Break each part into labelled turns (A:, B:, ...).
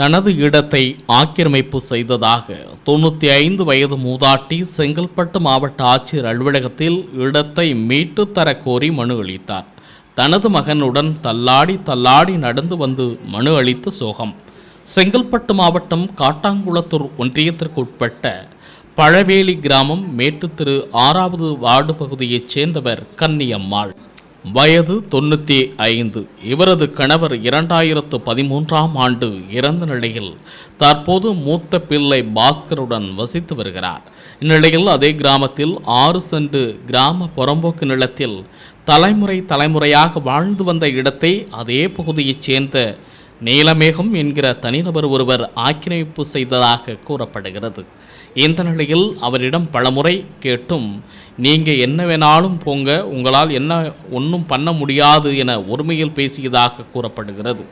A: தனது இடத்தை ஆக்கிரமிப்பு செய்ததாக தொண்ணூற்றி ஐந்து வயது மூதாட்டி செங்கல்பட்டு மாவட்ட ஆட்சியர் அலுவலகத்தில் இடத்தை மீட்டு தர கோரி மனு அளித்தார். தனது மகனுடன் தள்ளாடி தள்ளாடி நடந்து வந்து மனு அளித்த சோகம். செங்கல்பட்டு மாவட்டம் காட்டாங்குளத்தூர் ஒன்றியத்திற்கு உட்பட்ட பழவேலி கிராமம் மேட்டு திரு ஆறாவது வார்டு பகுதியைச் சேர்ந்தவர் கன்னியம்மாள். வயது தொண்ணூற்றி ஐந்து. இவரது கணவர் இரண்டாயிரத்து பதிமூன்றாம் ஆண்டு இறந்த நிலையில் தற்போது மூத்த பிள்ளை பாஸ்கருடன் வசித்து வருகிறார். இந்நிலையில் அதே கிராமத்தில் ஆறு சென்று கிராம புறம்போக்கு நிலத்தில் தலைமுறை தலைமுறையாக வாழ்ந்து வந்த இடத்தை அதே பகுதியைச் சேர்ந்த நீலமேகம் என்கிற தனிநபர் ஒருவர் ஆக்கிரமிப்பு செய்ததாக கூறப்படுகிறது. இந்த நிலையில் அவரிடம் பலமுறை கேட்டும் நீங்கள் என்ன வேணாலும் போங்க உங்களால் என்ன ஒன்றும் பண்ண முடியாது என ஒருமையில் பேசியதாக கூறப்படுகிறது.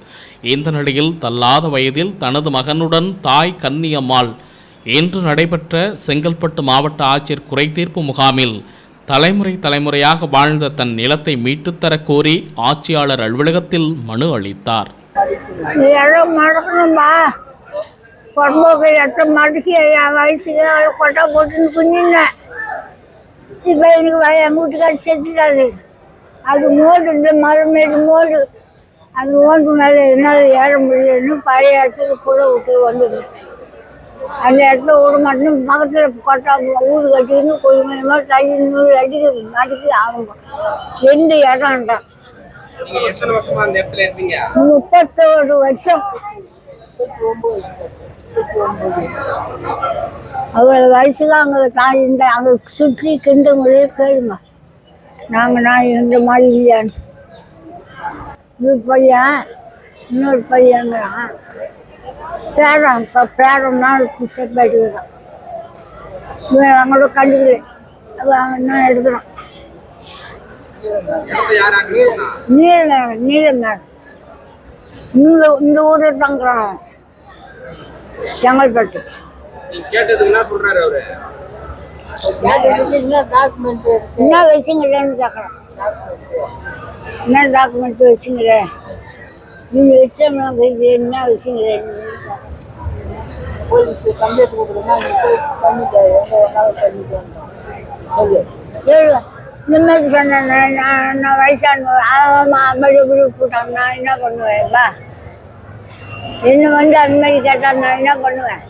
A: இந்த நிலையில் தள்ளாத வயதில் தனது மகனுடன் தாய் கன்னியம்மாள் இன்று நடைபெற்ற செங்கல்பட்டு மாவட்ட ஆட்சியர் குறைதீர்ப்பு முகாமில் தலைமுறை தலைமுறையாக வாழ்ந்த தன் நிலத்தை மீட்டுத்தரக் கோரி ஆட்சியாளர் அலுவலகத்தில் மனு அளித்தார்.
B: எல்லாம் மடக்கணும்பா பொறும்போக்கு எட்ட மடக்கி என் வயசுக்கு அதை கொட்டை போட்டுன்னு குஞ்சினேன் இப்போ எனக்கு வய எங்கள் வீட்டுக்காரர் செத்துட்டாரு. அது மோடு இந்த மரமேடு மோடு. அந்த ஓண்டு மேலே என்னால் ஏற முடியலன்னு பழைய இடத்துக்கு புள்ள விட்டு வந்தது அந்த இடத்துல விட மட்டும் பக்கத்தில் கொட்டா ஊர் கட்டிக்கின்னு கொஞ்சம் கொஞ்சமாக தள்ளி நூறு அடிக்க மடக்கி ஆகும் எந்த இடம்ன்றான். முப்பத்தோரு வருஷம். அவ்வளோ வயசுல அங்கே தாய் இந்த அங்கே சுற்றி கிண்டவங்களே கேளுங்க நாங்கள் நான் இந்த மாதிரி இல்லையான்னு இது பையன் இன்னொரு பையங்கிறான் பேரம் இப்போ பேரன்னா செப்பாயிட்டுக்கிறான் இவன் அவங்களோட கண்டுக்கல. அவன் இன்னும் எடுக்கிறான்
C: இடத்த யார் ஆக்கினா
B: நீல நீலங்க இந்த இந்த ஊரில் தங்குறான் செங்கல்பட்டு.
C: என்ன சொல்றாரு அவரு?
B: என்ன வச்சுங்களேன்னு கேட்குறான் என்ன டாக்குமெண்ட் வச்சுங்களேன் நீங்கள் வச்சோம்னா இது என்ன வச்சுங்களேன் போலீஸ்க்கு கம்ப்ளைண்ட் கொடுக்குறேன்னா நீ போய் பண்ணிட்டு எங்கே வேணாலும் பண்ணிட்டு சொல்லு சொல்லு இந்த மாதிரி சொன்னேன் நான் நான் நான் வயசான ஆமாம் அப்படி இப்படி போட்டான் நான் என்ன பண்ணுவேன்? பா என்ன வந்து அந்த மாதிரி கேட்டால் நான் என்ன பண்ணுவேன்?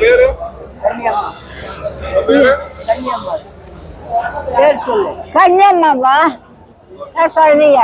C: பேரு? பேரு?
B: கன்னியம்மாப்பா என்ன சொல்றீங்க?